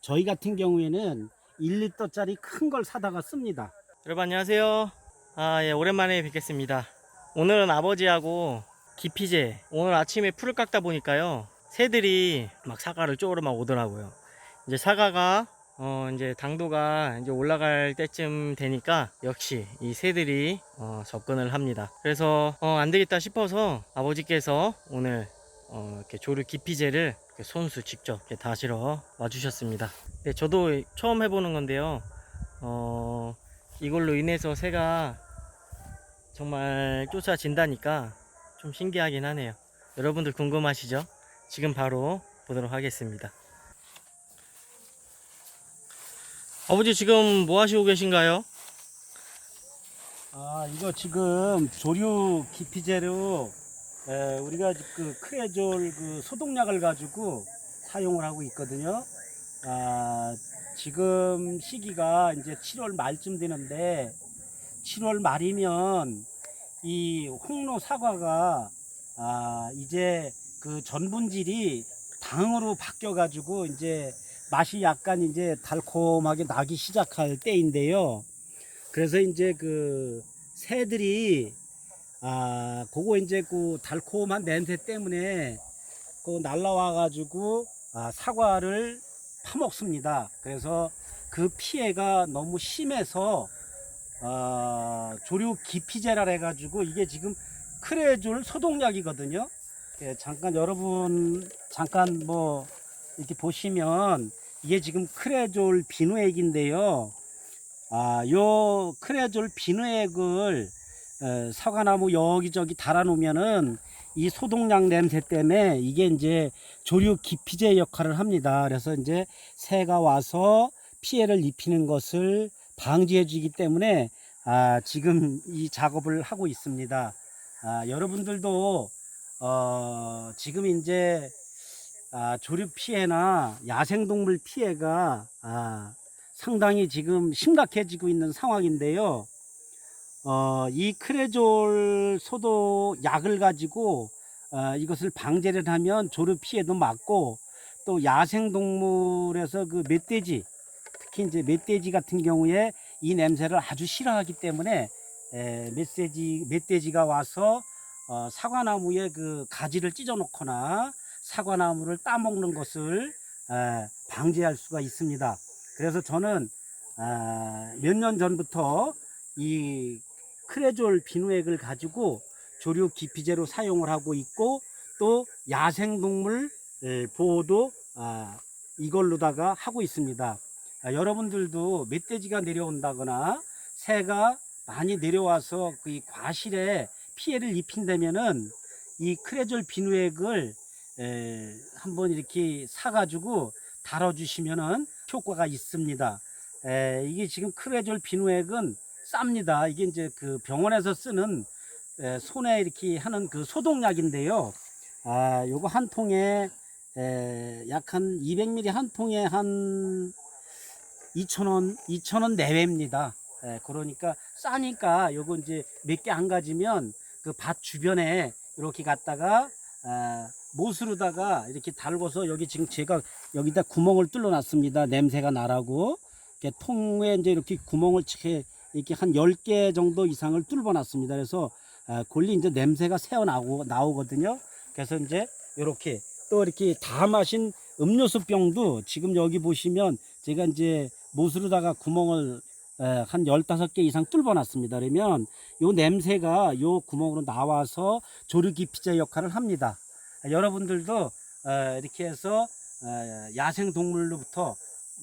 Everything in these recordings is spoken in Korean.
저희 같은 경우에는 1리터짜리 큰 걸 사다가 씁니다. 여러분 안녕하세요. 아, 예, 오랜만에 뵙겠습니다. 오늘은 아버지하고 기피제 오늘 아침에 풀을 깎다 보니까요. 새들이 막 사과를 쪼으러 막 오더라고요. 이제 사과가 어, 이제 당도가 이제 올라갈 때쯤 되니까 역시 이 새들이 어, 접근을 합니다. 그래서 어, 안 되겠다 싶어서 아버지께서 오늘 어, 이렇게 조류 기피제를 손수 직접 이렇게 다시러 와주셨습니다. 네, 저도 처음 해보는 건데요. 어, 이걸로 인해서 새가 정말 쫓아진다니까 좀 신기하긴 하네요. 여러분들 궁금하시죠? 지금 바로 보도록 하겠습니다. 아버지 지금 뭐 하시고 계신가요? 아, 이거 지금 조류 기피제로 에, 우리가 그 크레졸 그 소독약을 가지고 사용을 하고 있거든요. 아, 지금 시기가 이제 7월 말쯤 되는데 7월 말이면 이 홍로 사과가 아, 이제 그 전분질이 당으로 바뀌어 가지고 이제 맛이 약간 이제 달콤하게 나기 시작할 때인데요. 그래서 이제 그 새들이 아 그거 이제 그 달콤한 냄새 때문에 그 날라와 가지고 아, 사과를 파먹습니다. 그래서 그 피해가 너무 심해서 아, 조류 기피제라 해가지고 이게 지금 크레졸 소독약이거든요. 예, 잠깐 여러분 잠깐 뭐 이렇게 보시면 이게 지금 크레졸 비누액인데요. 아, 요 크레졸 비누액을 에, 사과나무 여기저기 달아놓으면은 이 소독약 냄새 때문에 이게 이제 조류 기피제 역할을 합니다. 그래서 이제 새가 와서 피해를 입히는 것을 방지해 주기 때문에 아, 지금 이 작업을 하고 있습니다. 아, 여러분들도 어, 지금 이제 아, 조류 피해나 야생동물 피해가 아, 상당히 지금 심각해지고 있는 상황인데요. 어, 이 크레졸 소독 약을 가지고 어, 이것을 방제를 하면 조류 피해도 막고 또 야생 동물에서 그 멧돼지 특히 이제 멧돼지 같은 경우에 이 냄새를 아주 싫어하기 때문에 에, 멧돼지 멧돼지가 와서 어, 사과나무에 그 가지를 찢어 놓거나 사과나무를 따먹는 것을 에, 방지할 수가 있습니다. 그래서 저는 아, 몇년 전부터 이 크레졸 비누액을 가지고 조류 기피제로 사용을 하고 있고 또 야생동물 에, 보호도 아, 이걸로다가 하고 있습니다. 아, 여러분들도 멧돼지가 내려온다거나 새가 많이 내려와서 그이 과실에 피해를 입힌다면은 이 크레졸 비누액을 에, 한번 이렇게 사가지고 달아주시면은 효과가 있습니다. 에, 이게 지금 크레졸 비누액은 쌉니다. 이게 이제 그 병원에서 쓰는 에, 손에 이렇게 하는 그 소독약인데요. 아, 요거 한 통에 약 한 200ml 한 통에 한 2,000원, 2,000원 내외입니다. 에, 그러니까 싸니까 요거 이제 몇 개 안 가지면 그 밭 주변에 이렇게 갖다가 아, 못으로다가 이렇게 달궈서 여기 지금 제가 여기다 구멍을 뚫어 놨습니다. 냄새가 나라고. 이렇게 통에 이제 이렇게 구멍을 이렇게, 이렇게 한 10개 정도 이상을 뚫어 놨습니다. 그래서 아, 골리 이제 냄새가 새어 나오고 나오거든요. 그래서 이제 이렇게 또 이렇게 다 마신 음료수 병도 지금 여기 보시면 제가 이제 못으로다가 구멍을 에, 한 15개 이상 뚫어 놨습니다. 그러면 요 냄새가 요 구멍으로 나와서 조류 기피제 역할을 합니다. 아, 여러분들도 어, 이렇게 해서 어, 야생 동물로부터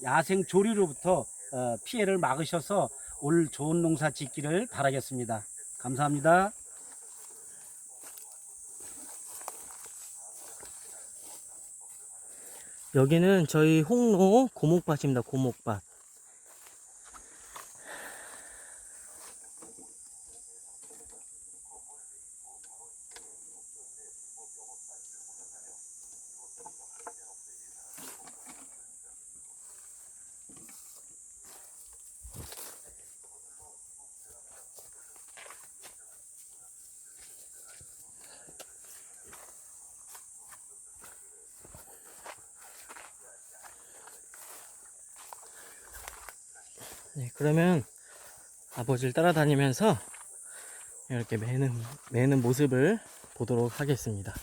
야생 조류로부터 어, 피해를 막으셔서 올 좋은 농사 짓기를 바라겠습니다. 감사합니다. 여기는 저희 홍로 고목밭입니다. 고목밭. 네, 그러면 아버지를 따라다니면서 이렇게 매는, 매는 모습을 보도록 하겠습니다.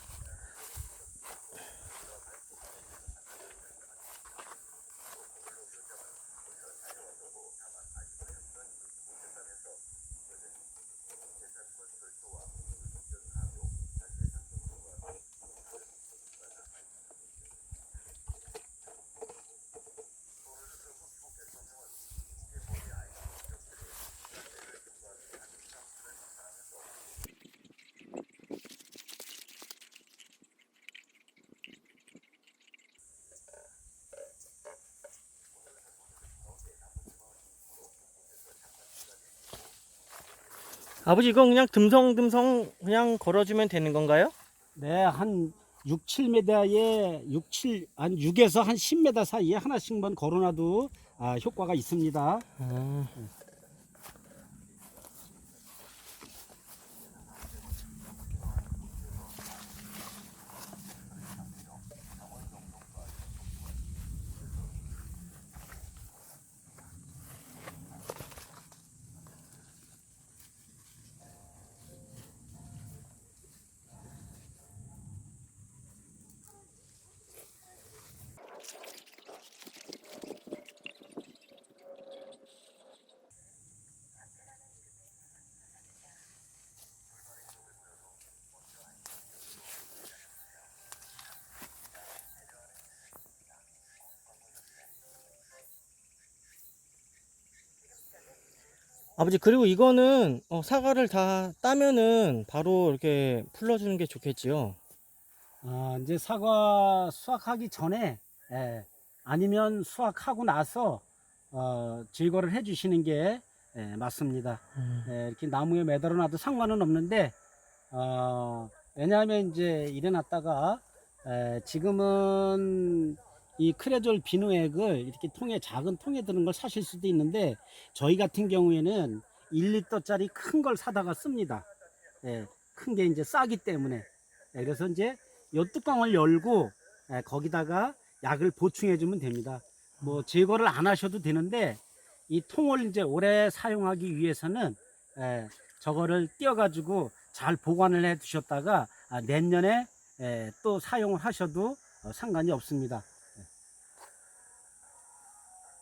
아버지 이건 그냥 듬성듬성 그냥 걸어주면 되는 건가요? 네, 한 6, 7m에 6, 7, 한 6에서 한 10m 사이에 하나씩만 걸어놔도 아, 효과가 있습니다. 음. 아버지 그리고 이거는 어, 사과를 다 따면은 바로 이렇게 풀러주는 게 좋겠지요. 아, 이제 사과 수확하기 전에 예, 아니면 수확하고 나서 어, 제거를 해주시는 게 예, 맞습니다. 음. 예, 이렇게 나무에 매달아놔도 상관은 없는데 어, 왜냐하면 이제 이래 놨다가 에, 지금은 이 크레졸 비누액을 이렇게 통에 작은 통에 드는 걸 사실 수도 있는데 저희 같은 경우에는 1리터짜리 큰 걸 사다가 씁니다. 예, 큰 게 이제 싸기 때문에 예, 그래서 이제 요 뚜껑을 열고 예, 거기다가 약을 보충해 주면 됩니다. 뭐 제거를 안 하셔도 되는데 이 통을 이제 오래 사용하기 위해서는 예, 저거를 띄어가지고 잘 보관을 해 두셨다가 아, 내년에 예, 또 사용을 하셔도 어, 상관이 없습니다.